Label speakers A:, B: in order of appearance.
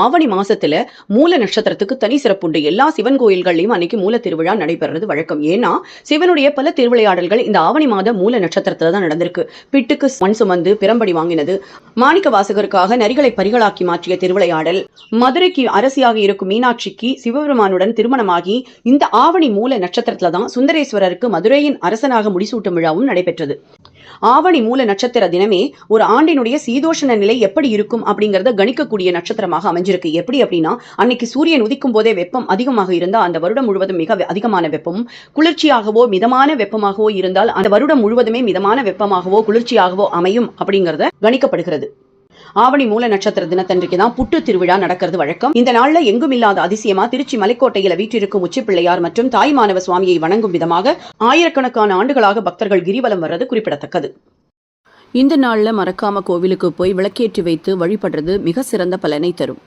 A: ஆவணி மாசத்துல மூல நட்சத்திரத்துக்கு தனி சிறப்புண்டு எல்லா சிவன் கோயில்கள்லயும் அன்னைக்கு மூல திருவிழா நடைபெறது வழக்கம். ஏன்னா சிவனுடைய பல திருவிளையாடல்கள் இந்த ஆவணி மாத மூல நட்சத்திரத்துல தான் நடந்திருக்கு. பிட்டுக்கு மண் சுமந்து பிறம்படி வாங்கினது மாணிக்க வாசகருக்காக நரிகளை பரிகளாக்கி மாற்றிய திருவிளையாடல் மதுரைக்கு அரசியாக இருக்கும் மீனாட்சிக்கு சிவபெருமானுடன் திருமணமாகி இந்த ஆவணி மூல நட்சத்திரத்துல தான் சுந்தரேஸ்வரருக்கு மதுரையின் அரசனாக முடிசூட்டும் விழாவும் நடைபெற்றது. ஆவணி மூல நட்சத்திர தினமே ஒரு ஆண்டினுடைய சீதோஷண நிலை எப்படி இருக்கும் அப்படிங்கறத கணிக்கக்கூடிய நட்சத்திரமாக அமைஞ்சிருக்கு. எப்படி அப்படின்னா அன்னைக்கு சூரியன் உதிக்கும் போதே வெப்பம் அதிகமாக இருந்தால் அந்த வருடம் முழுவதும் மிக அதிகமான வெப்பமும் குளிர்ச்சியாகவோ மிதமான வெப்பமாகவோ இருந்தால் அந்த வருடம் முழுவதுமே மிதமான வெப்பமாகவோ குளிர்ச்சியாகவோ அமையும் அப்படிங்கறத கணிக்கப்படுகிறது. ஆவணி மூல நட்சத்திர தினத்தன்றைக்கு தான் புட்டு திருவிழா நடக்கிறது வழக்கம். இந்த நாள்ல எங்கும் இல்லாத அதிசயமா திருச்சி மலைக்கோட்டையில வீற்றிருக்கும் உச்சி பிள்ளையார் மற்றும் தாய் மாணவ சுவாமியை வணங்கும் விதமாக ஆயிரக்கணக்கான ஆண்டுகளாக பக்தர்கள் கிரிவலம் வர்றது குறிப்பிடத்தக்கது. இந்த நாள்ல மறக்காம கோவிலுக்கு போய் விளக்கேற்றி வைத்து வழிபடுறது மிக சிறந்த பலனை தரும்.